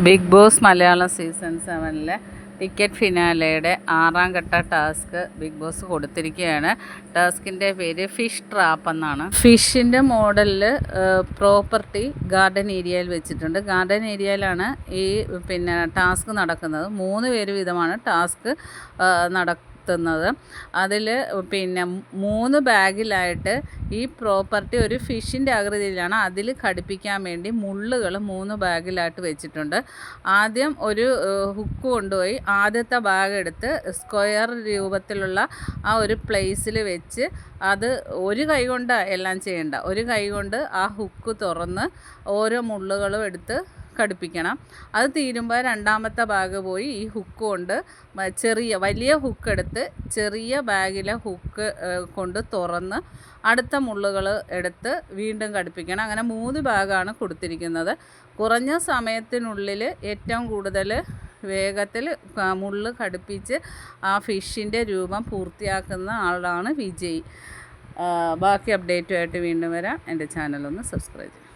Big Boss Malayalam season സെവനിലെ ticket ഫിനാലയുടെ ആറാം ഘട്ട ടാസ്ക് ബിഗ് ബോസ് കൊടുത്തിരിക്കുകയാണ്. ടാസ്കിന്റെ പേര് ഫിഷ് ട്രാപ്പ് എന്നാണ്. ഫിഷിന്റെ മോഡലിൽ പ്രോപ്പർട്ടി ഗാർഡൻ ഏരിയയിൽ വെച്ചിട്ടുണ്ട്. ഗാർഡൻ ഏരിയയിലാണ് ഈ പിന്നെ ടാസ്ക് നടക്കുന്നത്. മൂന്ന് പേര് വീതമാണ് ടാസ്ക് നടക്കുന്നത് നടത്തുന്നത് അതിൽ പിന്നെ മൂന്ന് ബാഗിലായിട്ട് ഈ പ്രോപ്പർട്ടി ഒരു ഫിഷിന്റെ ആകൃതിയിലാണ്. അതിൽ ഘടിപ്പിക്കാൻ വേണ്ടി മുള്ളുകൾ മൂന്ന് ബാഗിലായിട്ട് വെച്ചിട്ടുണ്ട്. ആദ്യം ഒരു ഹുക്ക് കൊണ്ടുപോയി ആദ്യത്തെ ബാഗ് എടുത്ത് സ്ക്വയർ രൂപത്തിലുള്ള ആ ഒരു പ്ലേസിൽ വെച്ച് അത് ഒരു കൈ കൊണ്ട് എല്ലാം ചെയ്യേണ്ട. ഒരു കൈ കൊണ്ട് ആ ഹുക്ക് തുറന്ന് ഓരോ മുള്ളുകളും എടുത്ത് ഘടിപ്പിക്കണം അത് തീരുമ്പോൾ രണ്ടാമത്തെ ബാഗ് പോയി ഈ ഹുക്ക് കൊണ്ട് ചെറിയ വലിയ ഹുക്ക് എടുത്ത് ചെറിയ ബാഗിലെ ഹുക്ക് കൊണ്ട് തുറന്ന് അടുത്ത മുള്ളുകൾ എടുത്ത് വീണ്ടും ഘടിപ്പിക്കണം അങ്ങനെ മൂന്ന് ബാഗാണ് കൊടുത്തിരിക്കുന്നത്. കുറഞ്ഞ സമയത്തിനുള്ളിൽ ഏറ്റവും കൂടുതൽ വേഗത്തിൽ മുള്ള് ഘടിപ്പിച്ച് ആ ഫിഷിന്റെ രൂപം പൂർത്തിയാക്കുന്ന ആളാണ് വിജയ്. ബാക്കി അപ്ഡേറ്റുമായിട്ട് വീണ്ടും വരാം. എന്റെ ചാനലൊന്ന് സബ്സ്ക്രൈബ് ചെയ്യുക